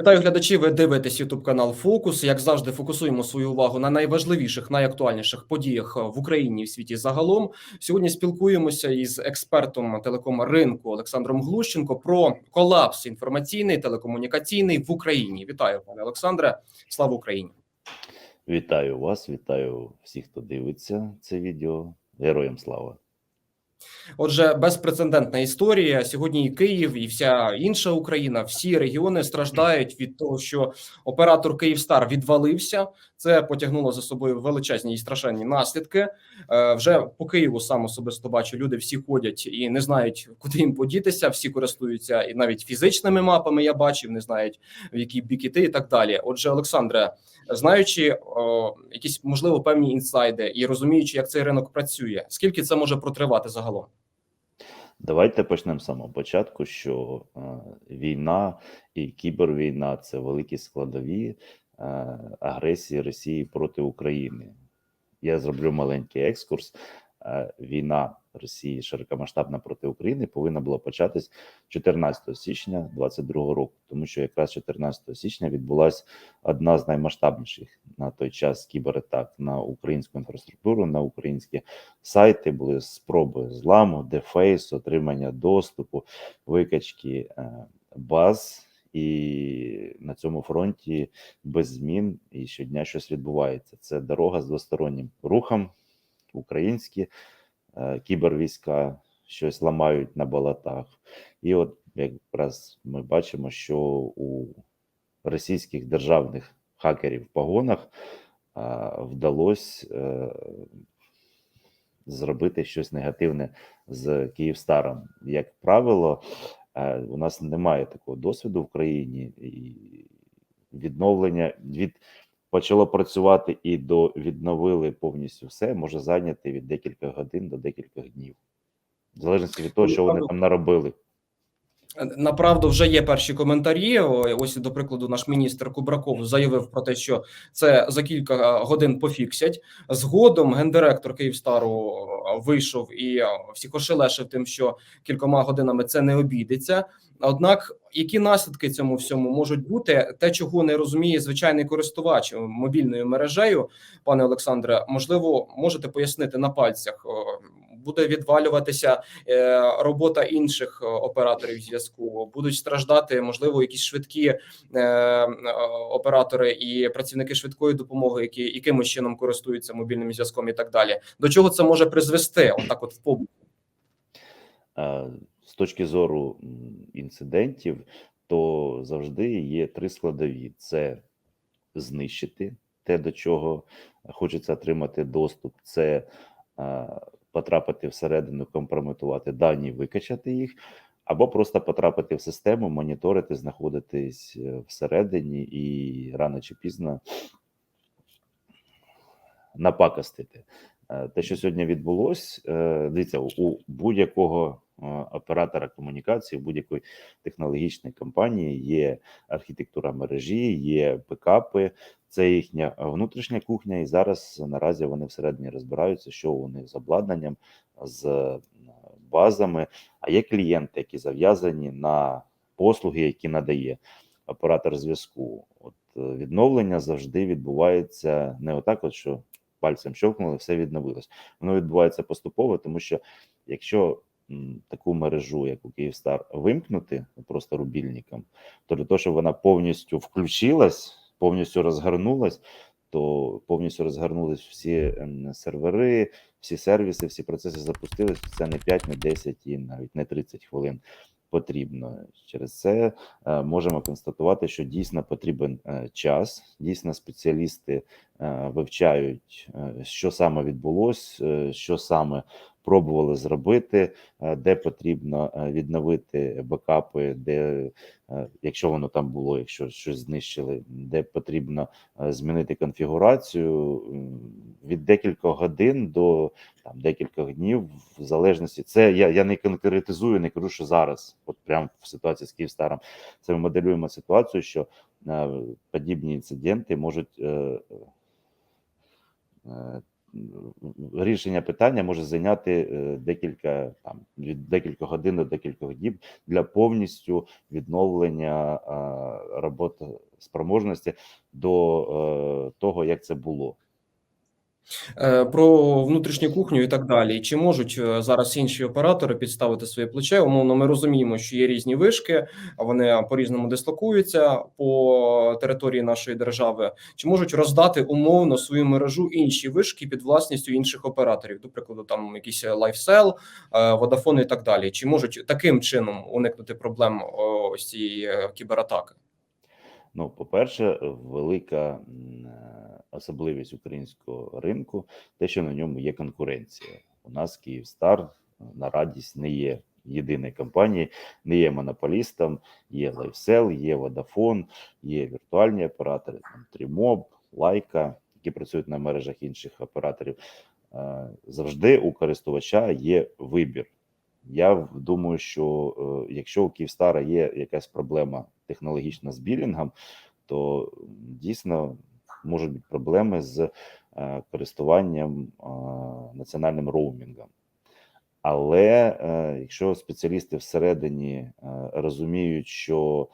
Вітаю глядачі. Ви дивитесь Ютуб канал Фокус. Як завжди, фокусуємо свою увагу на найважливіших, найактуальніших подіях в Україні і в світі загалом. Сьогодні спілкуємося із експертом телеком ринку Олександром Глущенко про колапс інформаційний телекомунікаційний в Україні. Вітаю, пане Олександре. Слава Україні! Вітаю вас, вітаю всіх, хто дивиться це відео. Героям слава! Отже, безпрецедентна історія. Сьогодні і Київ, і вся інша Україна, всі регіони страждають від того, що оператор Київстар відвалився. Це потягнуло за собою величезні і страшенні наслідки. Е, Вже по Києву сам особисто бачу, люди всі ходять і не знають, куди їм подітися. Всі користуються і навіть фізичними мапами. Я бачив, не знають в який бік іти і так далі. Отже, Олександре, знаючи о, якісь можливо певні інсайди і розуміючи, як цей ринок працює, скільки це може протривати загалом? Давайте почнемо з самого початку, що е, війна і кібервійна це великі складові е, агресії Росії проти України. Я зроблю маленький екскурс. Е, війна Росії широкомасштабна проти України повинна була початись 14 січня 2022 року, тому що якраз 14 січня відбулася одна з наймасштабніших на той час кібератак на українську інфраструктуру, на українські сайти. Були спроби зламу, дефейс, отримання доступу, викачки е, баз. І на цьому фронті без змін і щодня щось відбувається. Це дорога з двостороннім рухом, українські кібервійська щось ламають на болотах. І от якраз ми бачимо, що у російських державних хакерів в погонах е, вдалося е, зробити щось негативне з Київстаром. Як правило, е, у нас немає такого досвіду в країні і відновлення від почало працювати і до відновили повністю все, може зайняти від декілька годин до декількох днів, в залежності від того, що вони там наробили. Направду вже є перші коментарі. Ось до прикладу, наш міністр Кубраков заявив про те, що це за кілька годин пофіксять. Згодом гендиректор Київстару е, вийшов і е, всіх ошелешив тим, що кількома годинами це не обійдеться. Однак, які наслідки цьому всьому можуть бути, те, чого не розуміє звичайний користувач мобільною мережею, пане Олександре, можливо, можете пояснити на пальцях. Буде відвалюватися е, робота інших е, операторів зв'язку, будуть страждати, можливо, якісь швидкі е, оператори і працівники швидкої допомоги, які якимось чином користуються мобільним зв'язком, і так далі. До чого це може призвести? Отак, от в побуті? З точки зору інцидентів, то завжди є три складові: це знищити те, до чого хочеться отримати доступ, це потрапити всередину, компрометувати дані, викачати їх, або просто потрапити в систему, моніторити, знаходитись е, всередині і рано чи пізно напакостити. Е, Те, що сьогодні відбулось, е, дивіться, у будь-якого оператора комунікації, будь-якої технологічної компанії є архітектура мережі, є бекапи, це їхня внутрішня кухня, і зараз наразі вони всередині розбираються, що них з обладнанням, з е, базами. А є клієнти, які зав'язані на послуги, які надає оператор зв'язку. От е, відновлення завжди відбувається не отак, от що пальцем щовкнули, все відновилось. Воно відбувається поступово, тому що якщо таку мережу, як у Київстар, вимкнути просто рубільником, то для того, щоб вона повністю включилась, повністю розгорнулась, то повністю розгорнулись всі ем, сервери, всі сервіси, всі процеси запустились. Це не 5, не 10 і навіть не 30 хвилин потрібно. Через це е, можемо констатувати, що дійсно потрібен е, час. Дійсно, спеціалісти вивчають, е, що саме відбулось, е, що саме пробували зробити, е, де потрібно е, відновити бекапи, де е, якщо воно там було, якщо щось знищили, де потрібно е, змінити конфігурацію від декількох годин до там декількох днів, в залежності. Це я, я не конкретизую, не кажу, що зараз, от прямо в ситуації з Київстаром, це ми моделюємо ситуацію, що е, подібні інциденти можуть. Е, е, рішення питання може зайняти е, декілька там від декілька годин до декількох діб для повністю відновлення роботи спроможності до е, того, як це було. Е, Про внутрішню кухню і так далі. Чи можуть е, зараз інші оператори підставити своє плече? Умовно, ми розуміємо, що є різні вишки, а вони по різному дислокуються по території нашої держави. Чи можуть роздати умовно свою мережу інші вишки під власністю інших операторів? До прикладу, там LifeSell, е, Vodafone і так далі. Чи можуть таким чином уникнути проблем ось цієї е, кібератаки? Ну, по-перше, велика м, е, особливість українського ринку, те, що на ньому є конкуренція. У нас Київстар е, на радість не є єдиною компанією, не є монополістом, є LifeSell, є Vodafone, є віртуальні оператори, там Trimob, Лайка, які працюють на мережах інших операторів. Е, Завжди у користувача є вибір. Я думаю, що е, якщо у Київстара є якась проблема технологічна з білінгом, то дійсно можуть бути проблеми з е, користуванням е, національним роумінгом. Але е, якщо спеціалісти всередині розуміють, що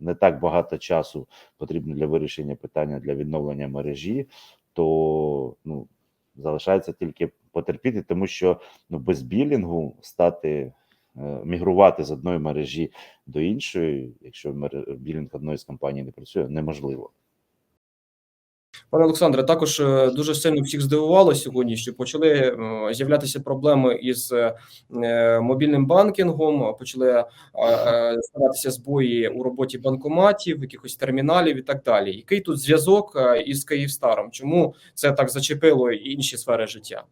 не так багато часу потрібно для вирішення питання для відновлення мережі, то ну, залишається тільки потерпіти, тому що ну, без білінгу стати мігрувати з одної мережі до іншої, якщо білінг одної з компаній не працює, неможливо. Пане Олександре, також е, дуже сильно всіх здивувало сьогодні, що почали е, з'являтися проблеми із е, мобільним банкінгом, почали е, е, ставатися збої у роботі банкоматів, якихось терміналів і так далі. Який тут зв'язок е, із Київстаром? Чому це так зачепило і інші сфери життя?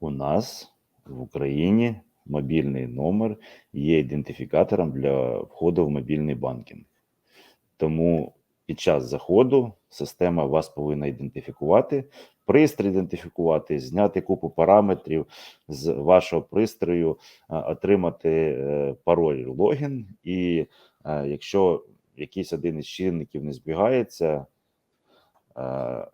У нас в Україні мобільний номер є ідентифікатором для входу в мобільний банкінг. Тому під час заходу система вас повинна ідентифікувати, пристрій ідентифікувати, зняти купу параметрів з вашого пристрою, отримати е, пароль логін. І е, якщо якийсь один із чинників не збігається, е,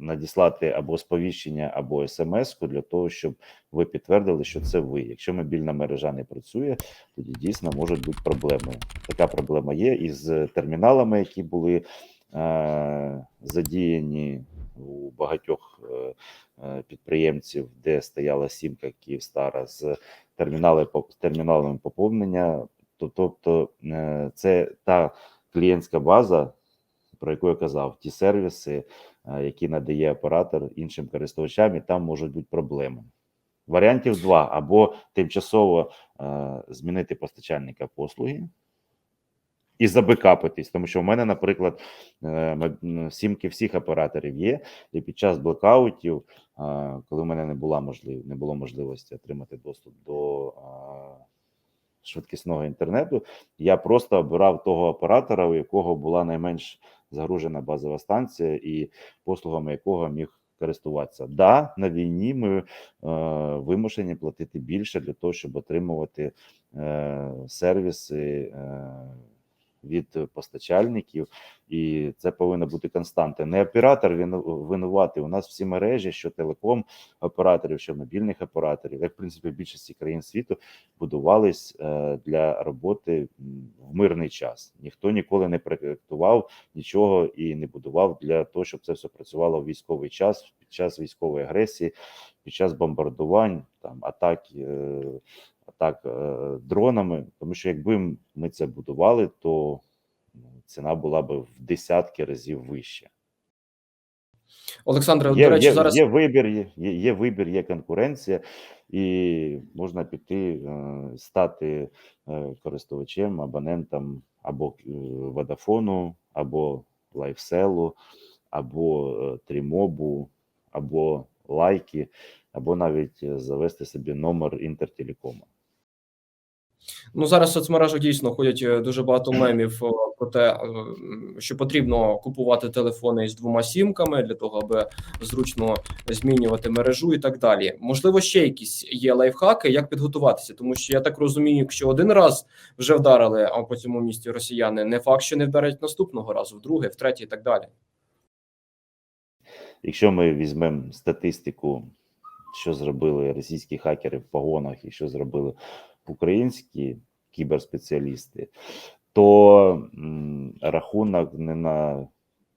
надіслати або сповіщення, або смс-ку для того, щоб ви підтвердили, що це ви. Якщо мобільна мережа не працює, тоді дійсно можуть бути проблеми. Така проблема є із терміналами, які були е, задіяні у багатьох е, е, підприємців, де стояла сімка Київстара з термінали з терміналами поповнення. То- Тобто, е, це та клієнтська база, про яку я казав, ті сервіси, е, які надає оператор іншим користувачам, і там можуть бути проблеми. Варіантів два: або тимчасово е, змінити постачальника послуги і забекапитись, тому що в мене, наприклад, е, сімки всіх операторів є, і під час блекаутів, е, коли в мене не була можлив, не було можливості отримати доступ до швидкісного інтернету, я просто обирав того оператора, у якого була найменш загружена базова станція, і послугами якого міг користуватися. Да, на війні ми е, вимушені платити більше для того, щоб отримувати е, сервіси. Е, від постачальників, і це повинна бути константа. Не оператор вину- винуватий. У нас всі мережі, що телеком операторів, що мобільних операторів, як в принципі в більшості країн світу, будувались е, для роботи в мирний час. Ніхто ніколи не проєктував нічого і не будував для того, щоб це все працювало в військовий час, під час військової агресії, під час бомбардувань, там атак. Атак е, дронами, тому що якби ми це будували, то ну, ціна була б в десятки разів вища. Олександре, Є, до речі, є, зараз є вибір, є, є, вибір, є конкуренція, і можна піти е, стати е, користувачем, абонентом або Водафону, або Лайфселу, або Трімобу, або Лайки, або навіть завести собі номер інтертелекому. Ну зараз в соцмережах дійсно ходять е, дуже багато мемів е, про те, е, що потрібно купувати телефони із двома сімками для того, аби зручно змінювати мережу і так далі. Можливо, ще якісь є лайфхаки, як підготуватися, тому що я так розумію, якщо один раз вже вдарили а по цьому місті росіяни, не факт, що не вдарять наступного разу, вдруге, втретє і так далі. Якщо ми візьмемо статистику, що зробили російські хакери в погонах і що зробили українські кіберспеціалісти, то рахунок не на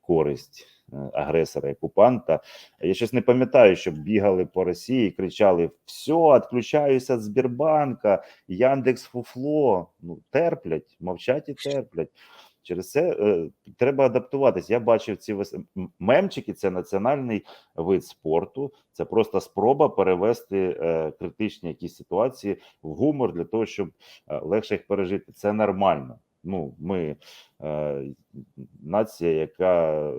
користь е, агресора і окупанта. Я щось не пам'ятаю, щоб бігали по Росії і кричали: все, відключаюся від Сбербанка, Яндекс Фуфло. Ну, терплять, мовчать і терплять. Через це е, треба адаптуватись. Я бачив ці вис... мемчики. Це національний вид спорту. Це просто спроба перевести е, критичні якісь ситуації в гумор для того, щоб е, легше їх пережити. Це нормально. Ну, ми е, нація, яка е,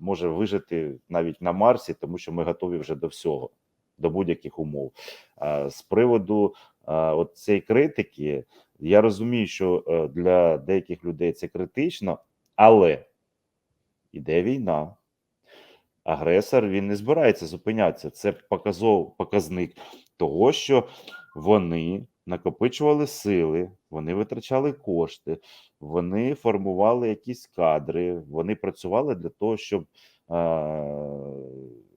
може вижити навіть на Марсі, тому що ми готові вже до всього, до будь-яких умов. А з приводу от цієї критики, я розумію, що е, для деяких людей це критично, але іде війна. Агресор він не збирається зупинятися. Це показов, показник того, що вони накопичували сили, вони витрачали кошти, вони формували якісь кадри, вони працювали для того, щоб е,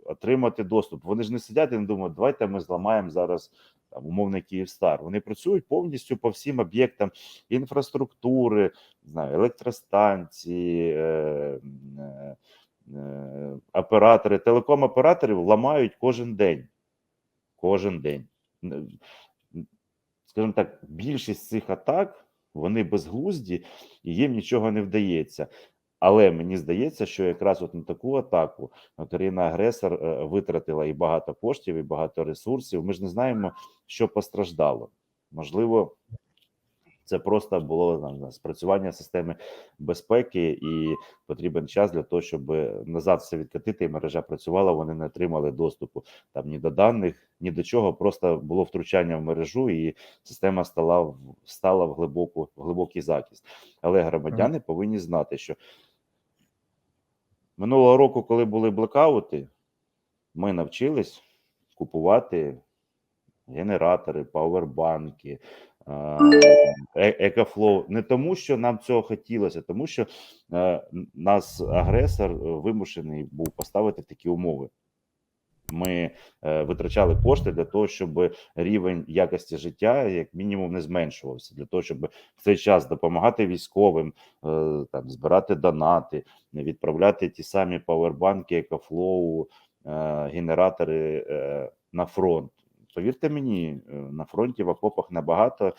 отримати доступ. Вони ж не сидять і не думають, давайте ми зламаємо зараз там, умовний Київстар. Вони працюють повністю по всім об'єктам інфраструктури, знаю, електростанції. Е, е, е, Оператори, телеком-операторів ламають кожен день. Кожен день. Скажімо так, більшість цих атак вони безглузді і їм нічого не вдається. Але мені здається, що якраз от на таку атаку країна-агресор е, витратила і багато коштів, і багато ресурсів. Ми ж не знаємо, що постраждало. Можливо, це просто було знаю, спрацювання системи безпеки, і потрібен час для того, щоб назад все відкатити, і мережа працювала. Вони не отримали доступу там ні до даних, ні до чого. Просто було втручання в мережу, і система стала в стала в глибоку в глибокий захист. Але громадяни повинні знати, що минулого року, коли були блекаути, ми навчились купувати генератори, пауербанки, е, екофлоу. Не тому, що нам цього хотілося, тому що е, нас агресор е, вимушений був поставити такі умови. Ми е, витрачали кошти для того, щоб рівень якості життя як мінімум не зменшувався, для того, щоб в цей час допомагати військовим, е, там збирати донати, відправляти ті самі павербанки, екофлоу, е, генератори на фронт. Повірте мені, на фронті в окопах набагато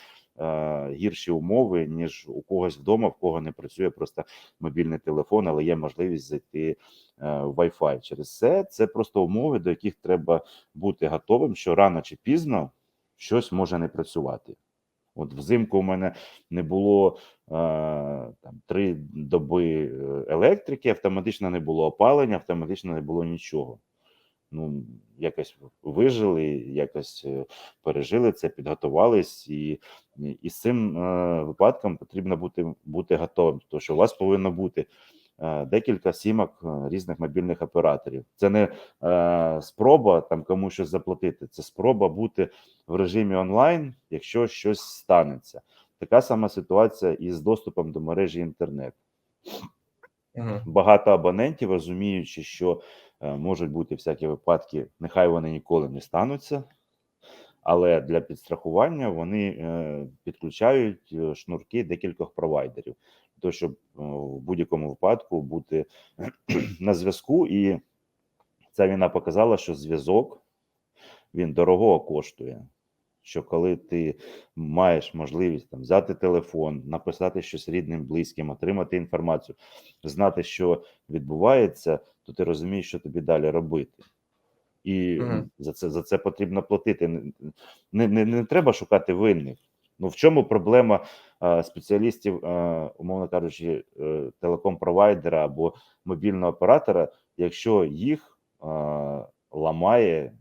гірші умови, ніж у когось вдома, в кого не працює просто мобільний телефон, але є можливість зайти е, в Wi-Fi. Через це це просто умови, до яких треба бути готовим, що рано чи пізно щось може не працювати. От взимку у мене не було е, там три доби е, електрики, автоматично не було опалення, автоматично не було нічого. Ну, якось вижили, якось е, пережили це, підготувались, і, і з цим е, випадком потрібно бути, бути готовим, тому що у вас повинно бути е, декілька сімок різних мобільних операторів. Це не е, спроба там комусь щось заплатити, це спроба бути в режимі онлайн, якщо щось станеться. Така сама ситуація і з доступом до мережі інтернет. Мгм. Багато абонентів, розуміючи, що можуть бути всякі випадки, нехай вони ніколи не стануться, але для підстрахування вони е, підключають е, шнурки декількох провайдерів, того, щоб е, в будь-якому випадку бути на зв'язку. І ця війна показала, що зв'язок він дорого коштує. Що коли ти маєш можливість там взяти телефон, написати щось рідним, близьким, отримати інформацію, знати, що відбувається, то ти розумієш, що тобі далі робити. І Мгм. за це за це потрібно платити. Не, не, не, не треба шукати винних. Ну в чому проблема е, спеціалістів, е, умовно кажучи, е, телеком-провайдера або мобільного оператора, якщо їх е, ламає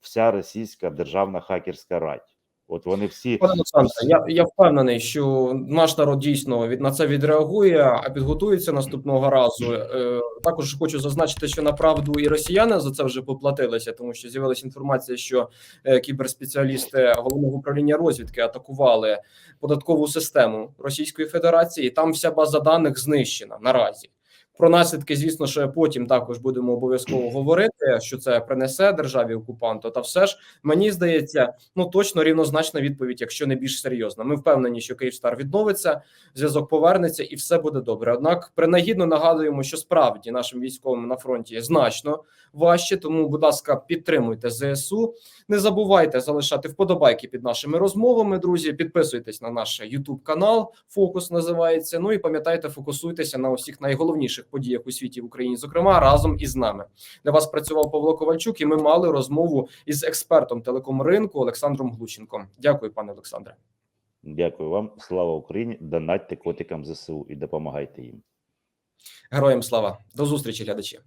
вся російська державна хакерська рать? От вони всі Пане Олександре, я, я впевнений, що наш народ дійсно від на це відреагує, а підготується наступного разу. Е, також хочу зазначити, що направду і росіяни за це вже поплатилися, тому що з'явилася інформація, що е, кіберспеціалісти головного управління розвідки атакували податкову систему Російської Федерації. і Там вся база даних знищена наразі. Про наслідки, звісно, що потім також будемо обов'язково говорити, що це принесе державі окупанту. Та все ж мені здається, ну точно рівнозначна відповідь, якщо не більш серйозна. Ми впевнені, що Київстар відновиться, зв'язок повернеться і все буде добре. Однак, принагідно нагадуємо, що справді нашим військовим на фронті значно важче. Тому, будь ласка, підтримуйте ЗСУ. Не забувайте залишати вподобайки під нашими розмовами. Друзі, підписуйтесь на наш YouTube канал. Фокус називається. Ну і пам'ятайте, фокусуйтеся на усіх найголовніших подіях у світі в Україні, зокрема разом із нами. Для вас працював Павло Ковальчук, і ми мали розмову із експертом телекомринку Олександром Глущенком. Дякую, пане Олександре. Дякую вам. Слава Україні! Донатьте котикам ЗСУ і допомагайте їм. Героям слава до зустрічі, глядачі.